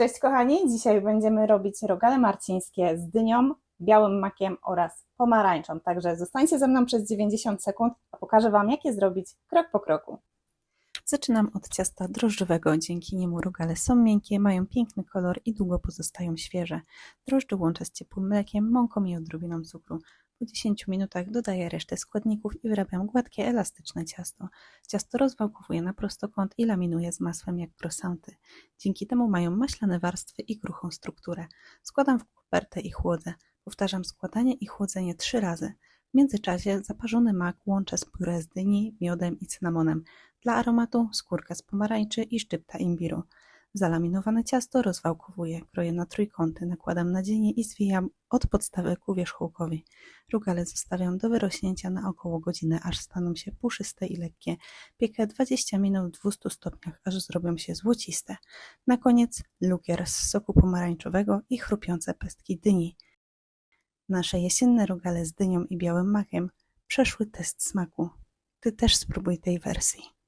Cześć kochani, dzisiaj będziemy robić rogale marcińskie z dynią, białym makiem oraz pomarańczą. Także zostańcie ze mną przez 90 sekund, a pokażę Wam jak je zrobić krok po kroku. Zaczynam od ciasta drożdżowego, dzięki niemu rogale są miękkie, mają piękny kolor i długo pozostają świeże. Drożdże łączę z ciepłym mlekiem, mąką i odrobiną cukru. Po 10 minutach dodaję resztę składników i wyrabiam gładkie, elastyczne ciasto. Ciasto rozwałkowuję na prostokąt i laminuję z masłem jak croissanty. Dzięki temu mają maślane warstwy i kruchą strukturę. Składam w kopertę i chłodzę. Powtarzam składanie i chłodzenie trzy razy. W międzyczasie zaparzony mak łączę z purę z dyni, miodem i cynamonem. Dla aromatu skórka z pomarańczy i szczypta imbiru. Zalaminowane ciasto rozwałkowuję, kroję na trójkąty, nakładam na dzienie i zwijam od podstawy ku wierzchołkowi. Rugale zostawiam do wyrośnięcia na około godzinę, aż staną się puszyste i lekkie. Piekę 20 minut w 200 stopniach, aż zrobią się złociste. Na koniec lukier z soku pomarańczowego i chrupiące pestki dyni. Nasze jesienne rogale z dynią i białym makiem przeszły test smaku. Ty też spróbuj tej wersji.